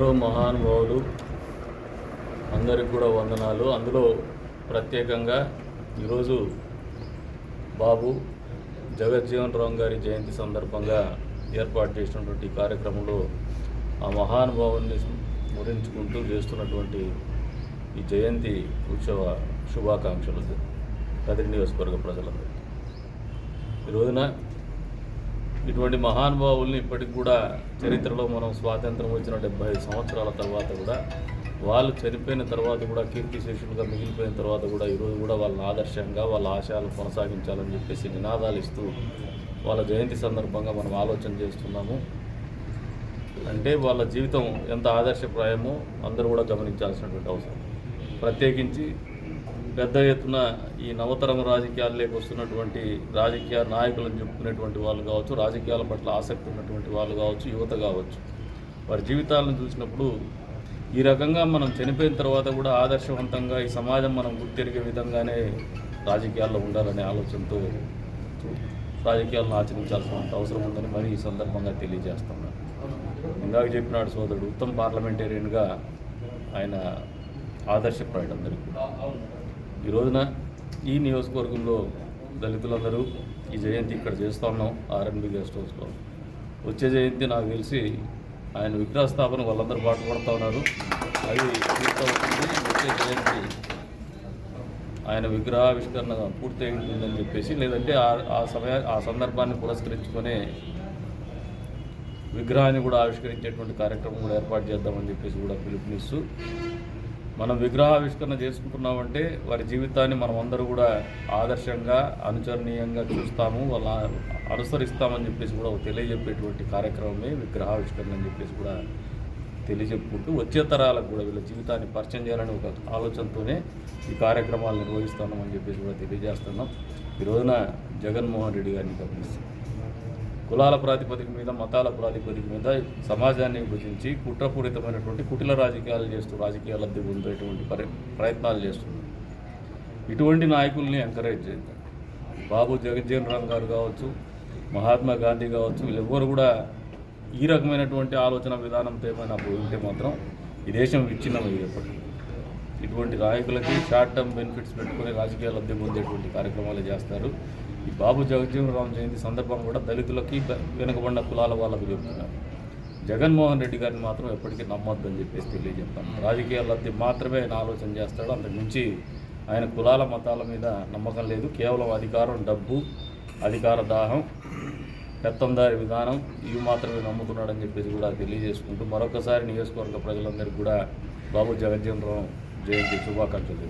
మహానుభావులు అందరికి కూడా వందనాలు. అందులో ప్రత్యేకంగా ఈరోజు బాబు జగజ్జీవన్ రామ్ గారి జయంతి సందర్భంగా ఏర్పాటు చేసినటువంటి కార్యక్రమంలో ఆ మహానుభావుని స్మరించుకుంటూ చేస్తున్నటువంటి ఈ జయంతి ఉత్సవ శుభాకాంక్షలు. కదిరి నియోజకవర్గ ప్రజలందరికీ. ఈ రోజున ఇటువంటి మహానుభావుల్ని ఇప్పటికి కూడా చరిత్రలో మనం స్వాతంత్రం వచ్చిన డెబ్బై సంవత్సరాల తర్వాత కూడా వాళ్ళు చనిపోయిన తర్వాత కూడా కీర్తిశేషులుగా మిగిలిపోయిన తర్వాత కూడా ఈరోజు కూడా వాళ్ళని ఆదర్శంగా వాళ్ళ ఆశయాలు కొనసాగించాలని చెప్పేసి నినాదాలు ఇస్తూ వాళ్ళ జయంతి సందర్భంగా మనం ఆలోచన చేస్తున్నాము. అంటే వాళ్ళ జీవితం ఎంత ఆదర్శప్రాయమో అందరూ కూడా గమనించాల్సినటువంటి అవసరం. ప్రత్యేకించి పెద్ద ఎత్తున ఈ నవతరం రాజకీయాల్లోకి వస్తున్నటువంటి రాజకీయ నాయకులను చెప్పుకునేటువంటి వాళ్ళు కావచ్చు రాజకీయాల పట్ల ఆసక్తి ఉన్నటువంటి వాళ్ళు కావచ్చు యువత కావచ్చు. వారి జీవితాలను చూసినప్పుడు ఈ రకంగా మనం చనిపోయిన తర్వాత కూడా ఆదర్శవంతంగా ఈ సమాజం మనం గుర్తిరిగే విధంగానే రాజకీయాల్లో ఉండాలనే ఆలోచనతో రాజకీయాలను ఆచరించాల్సిన అవసరం ఉందని మరి ఈ సందర్భంగా తెలియజేస్తున్నాను. ఇందాక చెప్పినాడు సోదరుడు ఉత్తమ పార్లమెంటేరియన్గా ఆయన ఆదర్శప్రాయుడు అందరికీ ఈ రోజున ఈ నియోజకవర్గంలో దళితులందరూ ఈ జయంతి ఇక్కడ చేస్తా ఉన్నాం ఆర్ఎన్బి గెస్ట్ హౌస్లో. వచ్చే జయంతి నాకు తెలిసి ఆయన విగ్రహ స్థాపన వాళ్ళందరూ పాటు పడుతూ ఉన్నారు. అది పూర్తవుతుంది వచ్చే జయంతి ఆయన విగ్రహావిష్కరణ పూర్తి చెప్పేసి లేదంటే ఆ- ఆ సమయ ఆ సందర్భాన్ని పురస్కరించుకొని విగ్రహాన్ని కూడా ఆవిష్కరించేటువంటి కార్యక్రమం కూడా ఏర్పాటు చేద్దామని చెప్పేసి కూడా పిలుపునిస్తూ మనం విగ్రహావిష్కరణ చేసుకుంటున్నామంటే వారి జీవితాన్ని మనం అందరూ కూడా ఆదర్శంగా అనుచరణీయంగా చూస్తాము. వాళ్ళ అనుసరిస్తామని చెప్పేసి కూడా తెలియజెప్పేటువంటి కార్యక్రమమే విగ్రహావిష్కరణ అని చెప్పేసి కూడా తెలియజెప్పుకుంటూ వచ్చే తరాలకు కూడా వీళ్ళ జీవితాన్ని పరిచయం చేయాలని ఒక ఆలోచనతోనే ఈ కార్యక్రమాలు నిర్వహిస్తున్నామని చెప్పేసి కూడా తెలియజేస్తున్నాం. ఈ రోజున జగన్మోహన్ రెడ్డి గారిని గమనిస్తాం కులాల ప్రాతిపదిక మీద మతాల ప్రాతిపదిక మీద సమాజాన్ని విభజించి కుట్రపూరితమైనటువంటి కుటిల రాజకీయాలు చేస్తూ రాజకీయ లబ్ధి పొందేటువంటి ప్రయత్నాలు చేస్తున్నారు. ఇటువంటి నాయకుల్ని ఎంకరేజ్ చేద్దాం బాబు జగజ్జీవన్ రామ్ గారు కావచ్చు మహాత్మా గాంధీ కావచ్చు వీళ్ళెవ్వరు కూడా ఈ రకమైనటువంటి ఆలోచన విధానంతో ఏమైనా ఉంటే మాత్రం ఈ దేశం విచ్ఛిన్నమయ్యేది ఎప్పటికీ. ఇటువంటి నాయకులకి షార్ట్ టర్మ్ బెనిఫిట్స్ పెట్టుకుని రాజకీయ లబ్ధి పొందేటువంటి కార్యక్రమాలు చేస్తారు. ఈ బాబు జగజ్జీవనరామ్ జయంతి సందర్భం కూడా దళితులకి వెనుకబడిన కులాల వాళ్ళకు చెప్తున్నారు జగన్మోహన్ రెడ్డి గారిని మాత్రం ఎప్పటికీ నమ్మొద్దు అని చెప్పేసి తెలియజెప్తాను రాజకీయ లబ్ధి మాత్రమే ఆయన ఆలోచన చేస్తాడు. అంతకుమించి ఆయన కులాల మతాల మీద నమ్మకం లేదు. కేవలం అధికారం డబ్బు అధికార దాహం పెత్తందారి విధానం ఇవి మాత్రమే నమ్ముతున్నాడని చెప్పేసి కూడా తెలియజేసుకుంటూ మరొకసారి నియోజకవర్గ ప్రజలందరికీ కూడా బాబు జగజ్జీవనరావు జయంతి శుభాకాంక్షలు.